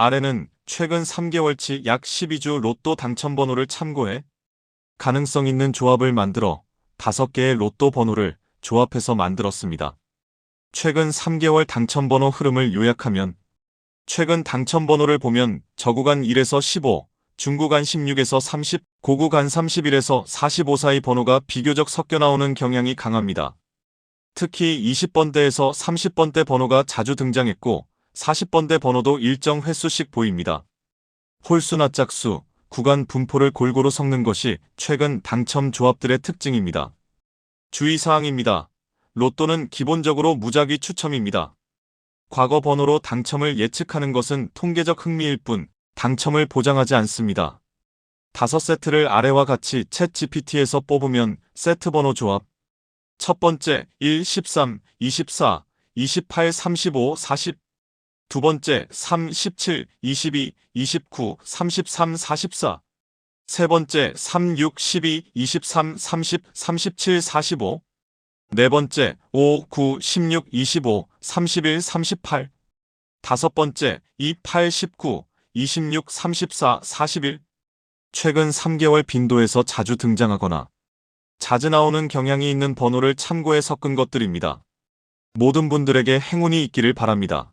아래는 최근 3개월치 약 12주 로또 당첨 번호를 참고해 가능성 있는 조합을 만들어 5개의 로또 번호를 조합해서 만들었습니다. 최근 3개월 당첨 번호 흐름을 요약하면 최근 당첨 번호를 보면 저구간 1에서 15, 중구간 16에서 30, 고구간 31에서 45 사이 번호가 비교적 섞여 나오는 경향이 강합니다. 특히 20번대에서 30번대 번호가 자주 등장했고 40번대 번호도 일정 횟수씩 보입니다. 홀수나 짝수, 구간 분포를 골고루 섞는 것이 최근 당첨 조합들의 특징입니다. 주의사항입니다. 로또는 기본적으로 무작위 추첨입니다. 과거 번호로 당첨을 예측하는 것은 통계적 흥미일 뿐 당첨을 보장하지 않습니다. 다섯 세트를 아래와 같이 챗 GPT에서 뽑으면 세트 번호 조합 첫 번째 1, 13, 24, 28, 35, 40. 두 번째 3, 17, 22, 29, 33, 44. 세 번째 3, 6, 12, 23, 30, 37, 45. 네 번째 5, 9, 16, 25, 31, 38. 다섯 번째 2, 8, 19, 26, 34, 41. 최근 3개월 빈도에서 자주 등장하거나 자주 나오는 경향이 있는 번호를 참고해 섞은 것들입니다. 모든 분들에게 행운이 있기를 바랍니다.